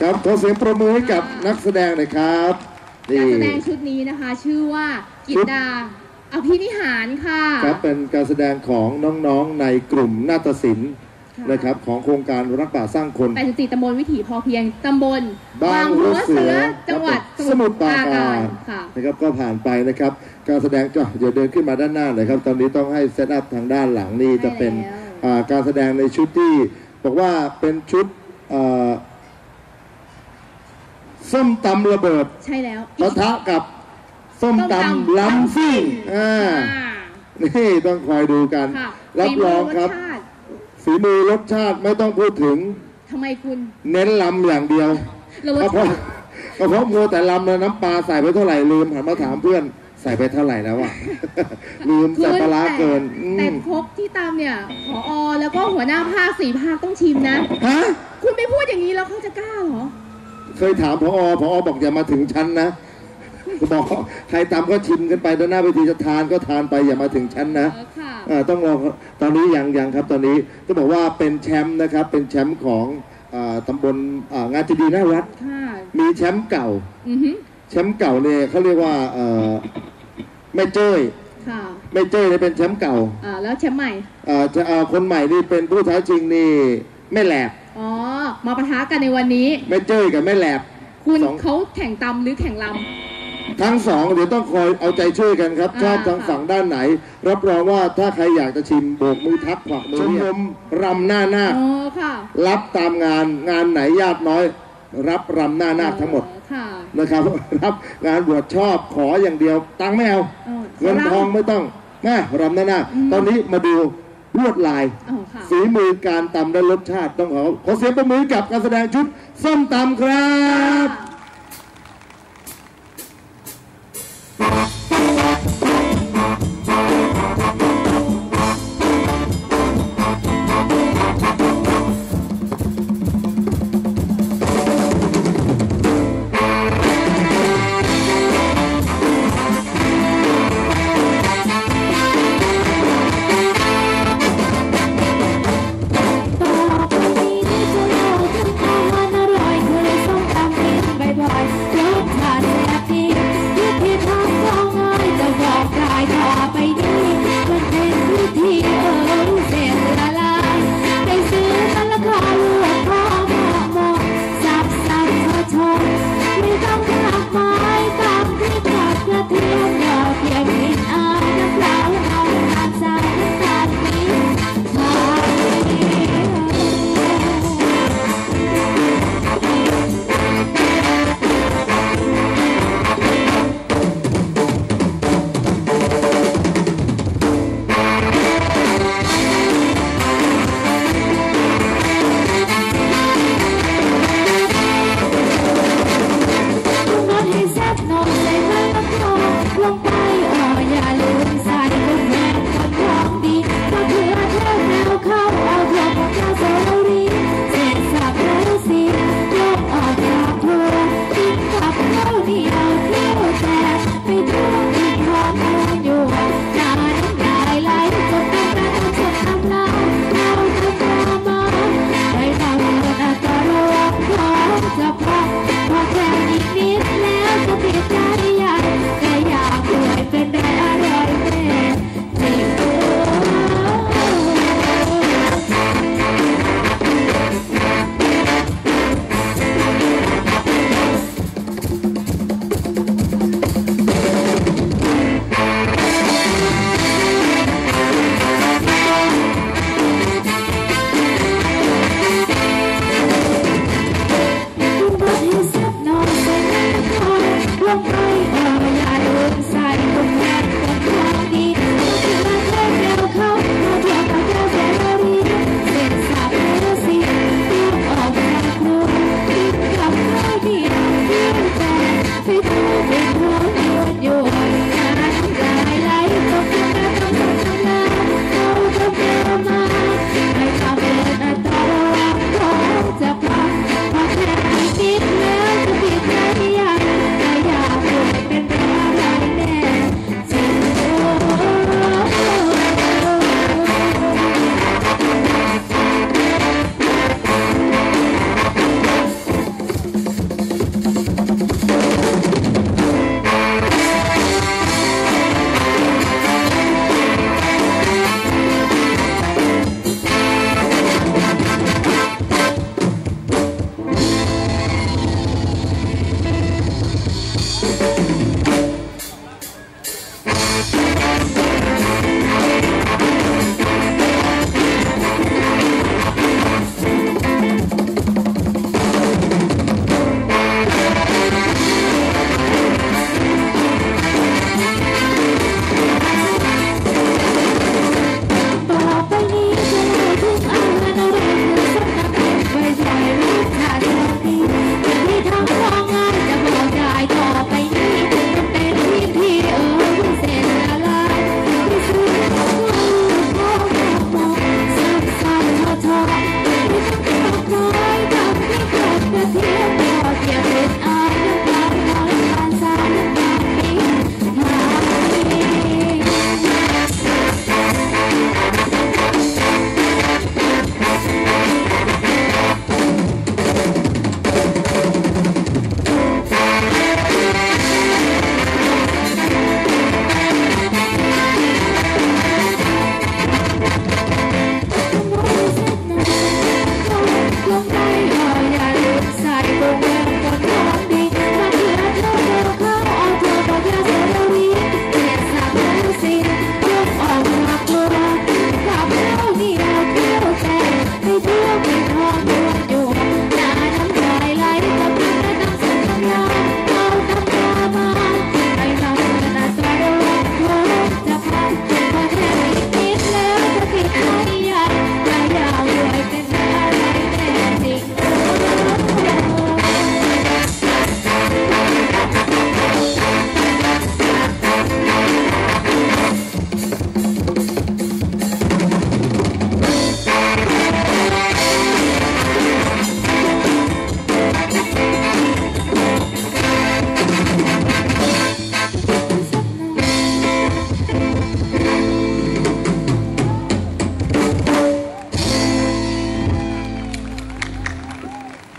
ครับขอเสียงประมือให้กับนักแสดงหน่อยครับการนี่แสดงชุดนี้นะคะ ชื่อว่ากิตดาอภินิหารค่ะครับเป็นการแสดงของน้องๆในกลุ่มนาฏศิลป์ค่ะนะครับของโครงการรักป่าสร้างคน 84ตำบลวิถีพอเพียงตำบลบางหัวเสือจังหวัดสมุทรปราการค่ะ นะครับก็ผ่านไปนะครับ การแสดงก็เดี๋ยวเดินขึ้นมาด้านหน้าเลยครับ ตอนนี้ต้องให้เซตอัพทางด้านหลังนี่จะเป็นใช่แล้ว อ่าการแสดงในชุดที่ บอกว่าเป็นชุดอ่า ส้มตำระเบิดใช่แล้วปะทะกับส้มตำล้ำซิ่งอ่าอ่านี่ต้องคอยดูกันค่ะรับรองครับฝีมืรสชาติฝีมือรสชาติไม่ต้องพูดถึงทำไมคุณ เน้นลำอย่างเดียวเรารก็สเพราะก็เพราะมัวแต่ลำแล้วน้ำปลาใส่ไปเท่าไหร่ลืมหันมาถามเพื่อนใส่ไปเท่าไหร่แล้วอะลืมใส่ปลาร้าเกินอืแต่มครกที่ตามเนี่ยผอแล้วก็หัวหน้าภาคสี่ภาคต้องชิมนะฮะคุณไม่พูดอย่างนี้แล้วเขาจะกล้าเหรอ เคยถามพอพอบอกอย่ามาถึงชั้นนะบอกใครตามก็ชิมกันไปด้านหน้าเวทีจะทานก็ทานไปอย่ามาถึงชั้นนะเออค่ะอ่าต้องรอตอนนี้ยังยังครับตอนนี้ต้องบอกว่าเป็นแชมป์นะครับเป็นแชมป์ของอ่าตำบลอ่างานเจดีย์หน้าวัดค่ะมีแชมป์เก่าอือฮึแชมป์เก่าเนี่ยเขาเรียกว่าเอ่อแม่เจ้ยค่ะแม่เจ้ยเนี่ยเป็นแชมป์เก่าอ่าแล้วแชมป์ใหม่อ่าจะอ่าคนใหม่นี่เป็นผู้ท้าชิงนี่แม่แหลบอ๋อ มาปะทะกันในวันนี้ แม่เจ้ยกับแม่แหลบ คุณสอง เขาแข่งตำหรือแข่งล ทั้งสองเดี๋ยวต้องคอยเอาใจช่วยกันครับ อ่าชอบทางฝั่งด้านไหน รับรองว่าถ้าใครอยากจะชิมโบกมือทักขวักมือชมรมรำหน้านาำคอ๋อค่ะรับตามงานงานไหนญาติน้อย รับรำหน้านาคทั้งหมดอ๋อค่ะนะครับ รับงานบวชชอบขออย่างเดียว ตังค์ไม่เอา อ๋อเงินทองไม่ต้องแม่รำหน้านาคอืม ตอนนี้มาดู ลวดลาย อ๋อค่ะ ฝีมือการตำและรสชาติต้องขอขอเสียงประมือกับการแสดงชุดส้มตำครับ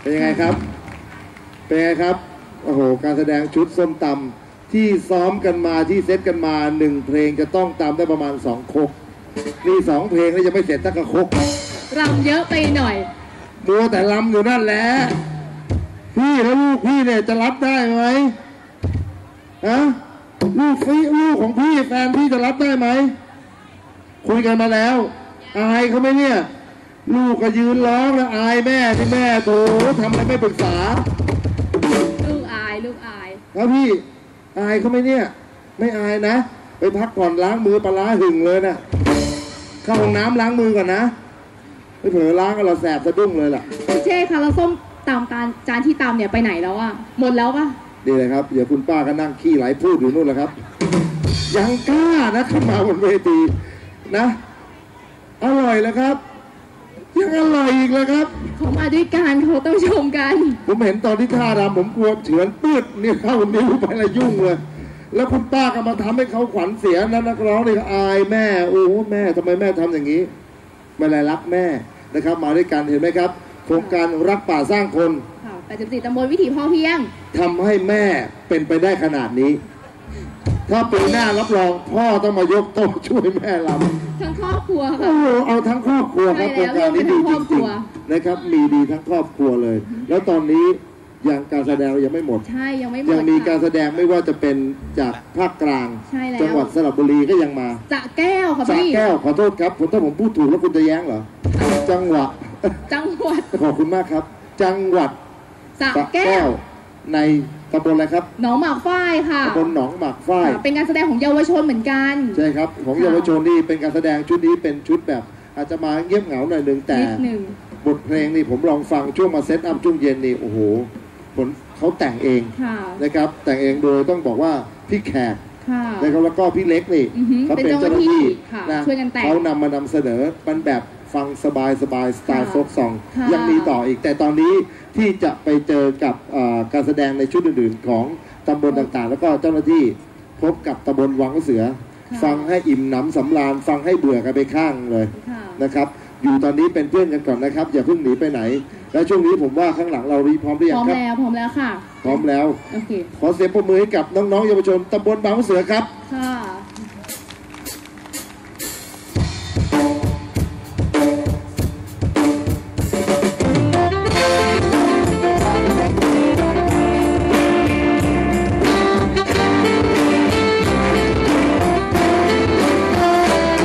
เป็นยังไงครับ เป็นไงครับ โอ้โห การแสดงชุดส้มตำที่ซ้อมกันมาที่เซตกันมาหนึ่งเพลงจะต้องตำได้ประมาณสองครกนี่สองเพลงแล้วยังไม่เสร็จสักกระครกรำเยอะไปหน่อยมัวแต่ลำอยู่นั่นแหละ พี่แล้วลูกพี่เนี่ยจะรับได้ไหมฮะลูกพี่ลูกของพี่แฟนพี่จะรับได้ไหม คุยกันมาแล้ว อายเขาไหมเนี่ย ลูกก็ยืนร้องแล้วอายแม่ที่แม่โถทำอะไรไม่ปรึกษาลูกอายลูกอาย แล้วพี่อายเขาไหมเนี่ย ไม่อายนะ ไปพักผ่อนล้างมือปลาร้าหึงเลยนะเข้าห้องน้ำล้างมือก่อนนะไม่เผลอล้างก็เราแสบสะดุ้งเลยล่ะพี่เจ้คะแล้วส้มตำตาลจานที่ตำเนี่ยไปไหนแล้วอะหมดแล้วปะดีเลยครับ เดี๋ยวคุณป้าก็นั่งขี้ไหลพูดอยู่นู่นแหละครับ ยังกล้านะขึ้นมาบนเวทีนะ อร่อยแล้วครับ ยังอร่อยอีกแล้วครับ เขามาด้วยกันเขาต้องชมกัน ผมเห็นตอนที่ท่ารำผมกลัวเฉือนปืดนี่เข้านิ้วไปละยุ่งเลย แล้วคุณป้าก็มาทำให้เขาขวัญเสียนะนักร้องนี่ก็อายแม่ โอ้แม่ทำไมแม่ทำอย่างนี้ไม่ได้รักแม่นะครับ มาด้วยกันเห็นไหมครับ โครงการรักป่าสร้างคนค่ะ84ตำบลวิถีพ่อเพียงทำให้แม่เป็นไปได้ขนาดนี้ ถ้าปีหน้ารับรองพ่อต้องมายกโต๊ะช่วยแม่ลำทั้งครอบครัวโอ้ค่ะโหเอาทั้งครอบครัวครับโคใช่รงแล้วการนี้ดีรวมไปทั้งครอบคจริรังวๆนะครับ มีดีทั้งครอบครัวเลย แล้วตอนนี้ยังการแสดงยังไม่หมด ใช่ยังไม่หมดยังมีการค่ะแสดงไม่ว่าจะเป็นจากภาคกลางใช่แล้วจังหวัดสระบุรีก็ยังมาจะแก้วค่ะสระพี่แก้วขอโทษครับผมถ้าผมพูดถูกแล้วคุณจะแย้งเหรอ จังหวัด จังหวัด ขอบคุณมากครับ จังหวัดสระสระแก้แก้วว ในตำบลอะไรครับหนองหมากฝ้ายค่ะตำบลหนองหมากฝ้ายค่ะเป็นการแสดงของเยาวชนเหมือนกันใช่ครับของค่ะเยาวชนนี่เป็นการแสดงชุดนี้เป็นชุดแบบ อาจจะมาเงียบเหงาหน่อยหนึ่งแต่นิดหนึ่งบทเพลงนี่ผมลองฟังช่วงมาเซตอัพช่วงเย็นนี่โอ้โหผลเขาแต่งเองค่ะนะครับ แต่งเองโดยต้องบอกว่าพี่แขกค่ะนะครับแล้วก็พี่เล็กนี่อือหือเขาเป็นเป็นเจ้าเจ้าหหน้าน้าที่ที่ค่ะนะช่วยกันแต่งเขานำมานำเสนอมันแบบ ฟังสบายสบายสไตล์ค่ะโฟกซองค่ะยังมีต่ออีก แต่ตอนนี้ที่จะไปเจอกับเอ่อการแสดงในชุดอื่นๆ ของตำบลต่างๆ แล้วก็เจ้าหน้าที่พบกับตำบลวังเสือค่ะฟังให้อิ่มหนำสำราญฟังให้เบื่อกันไปข้างเลยค่ะนะครับ อยู่ตอนนี้เป็นเพื่อนกันก่อนนะครับ อย่าเพิ่งหนีไปไหน และช่วงนี้ผมว่าข้างหลังเรารีพร้อมหรือพยัร้งอมครับแล้วพร้อมแล้วค่ะ พร้อมแล้วโอเคขอเสียงปรบมือให้กับน้องๆเยาวชนตำบลบางมะเสือครับค่ะ